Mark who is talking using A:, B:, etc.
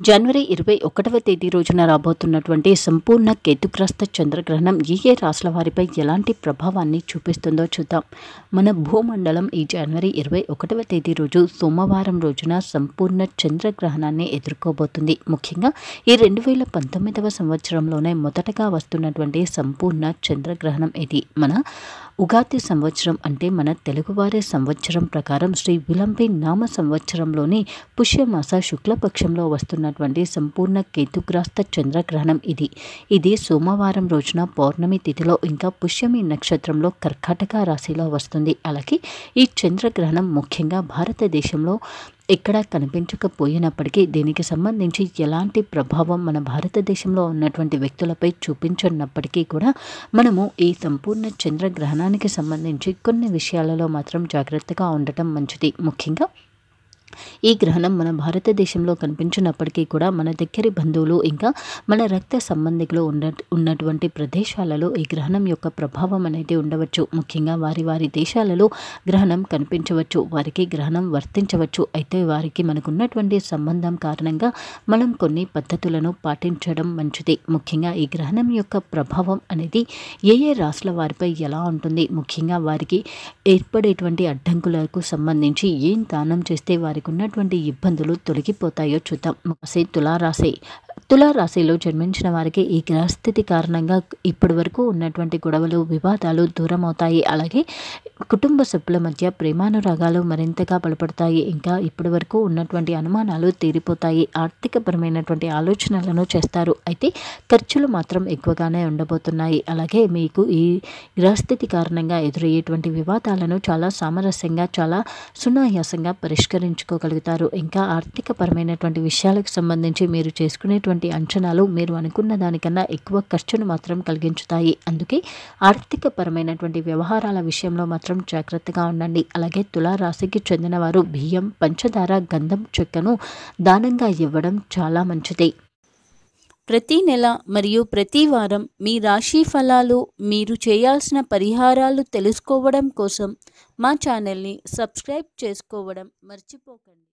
A: జనవరి ఇరవై ఒకటవ తేదీ రోజున రాబోతున్నటువంటి సంపూర్ణ కేతుగ్రస్త చంద్రగ్రహణం ఏ ఏ రాశుల వారిపై ఎలాంటి ప్రభావాన్ని చూపిస్తుందో చూద్దాం. మన భూమండలం ఈ జనవరి ఇరవై ఒకటవ తేదీ రోజు సోమవారం రోజున సంపూర్ణ చంద్రగ్రహణాన్ని ఎదుర్కోబోతుంది. ముఖ్యంగా ఈ రెండు వేల పంతొమ్మిదవ సంవత్సరంలోనే మొదటగా వస్తున్నటువంటి సంపూర్ణ చంద్రగ్రహణం ఇది. మన ఉగాది సంవత్సరం అంటే మన తెలుగువారి సంవత్సరం ప్రకారం శ్రీ విలంబి నామ సంవత్సరంలోని పుష్యమాస శుక్లపక్షంలో వస్తున్న ఉన్నటువంటి సంపూర్ణ కేతుగ్రాస్త చంద్రగ్రహణం ఇది. ఇది సోమవారం రోజున పౌర్ణమి తిథిలో ఇంకా పుష్యమి నక్షత్రంలో కర్కాటక రాశిలో వస్తుంది. అలాగే ఈ చంద్రగ్రహణం ముఖ్యంగా భారతదేశంలో ఎక్కడా కనిపించకపోయినప్పటికీ దీనికి సంబంధించి ఎలాంటి ప్రభావం మన భారతదేశంలో ఉన్నటువంటి వ్యక్తులపై చూపించున్నప్పటికీ కూడా మనము ఈ సంపూర్ణ చంద్రగ్రహణానికి సంబంధించి కొన్ని విషయాలలో మాత్రం జాగ్రత్తగా ఉండటం మంచిది. ముఖ్యంగా ఈ గ్రహణం మన భారతదేశంలో కనిపించినప్పటికీ కూడా మన దగ్గరి బంధువులు ఇంకా మన రక్త సంబంధికులు ఉన్న ఉన్నటువంటి ప్రదేశాలలో ఈ గ్రహణం యొక్క ప్రభావం అనేది ఉండవచ్చు. ముఖ్యంగా వారి వారి దేశాలలో గ్రహణం కనిపించవచ్చు. వారికి గ్రహణం వర్తించవచ్చు. అయితే వారికి మనకున్నటువంటి సంబంధం కారణంగా మనం కొన్ని పద్ధతులను పాటించడం మంచిది. ముఖ్యంగా ఈ గ్రహణం యొక్క ప్రభావం అనేది ఏ ఏ రాశుల వారిపై ఎలా ఉంటుంది? ముఖ్యంగా వారికి ఏర్పడేటువంటి అడ్డంకులకు సంబంధించి ఏం దానం చేస్తే వారికి ఉన్న ఉన్నటువంటి ఇబ్బందులు తొలగిపోతాయో చూద్దాం. రాశి తులారాశి తులారాశిలో జన్మించిన వారికి ఈ గ్రహస్థితి కారణంగా ఇప్పటి వరకు ఉన్నటువంటి గొడవలు వివాదాలు దూరం అవుతాయి అలాగే కుటుంబ సభ్యుల మధ్య ప్రేమానురాగాలు మరింతగా బలపడతాయి. ఇంకా ఇప్పటి వరకు ఉన్నటువంటి అనుమానాలు తీరిపోతాయి. ఆర్థికపరమైనటువంటి ఆలోచనలను చేస్తారు. అయితే ఖర్చులు మాత్రం ఎక్కువగానే ఉండబోతున్నాయి. అలాగే మీకు ఈ గ్రహస్థితి కారణంగా ఎదురయ్యేటువంటి వివాదాలను చాలా సామరస్యంగా చాలా సునాయాసంగా పరిష్కరించుకోగలుగుతారు. ఇంకా ఆర్థికపరమైనటువంటి విషయాలకు సంబంధించి మీరు చేసుకునేటువంటి అంచనాలు మీరు అనుకున్న దానికన్నా ఎక్కువ ఖర్చును మాత్రం కలిగించుతాయి. అందుకే ఆర్థిక పరమైనటువంటి వ్యవహారాల విషయంలో మాత్రం జాగ్రత్తగా ఉండండి. అలాగే తులారాశికి చెందిన వారు బియ్యం పంచదార గంధం చెక్కను దానంగా ఇవ్వడం చాలా మంచిది.
B: ప్రతి నెల మరియు ప్రతి వారం మీ రాశి ఫలాలు మీరు చేయాల్సిన పరిహారాలు తెలుసుకోవడం కోసం మా ఛానల్ని సబ్స్క్రైబ్ చేసుకోవడం మర్చిపోకండి.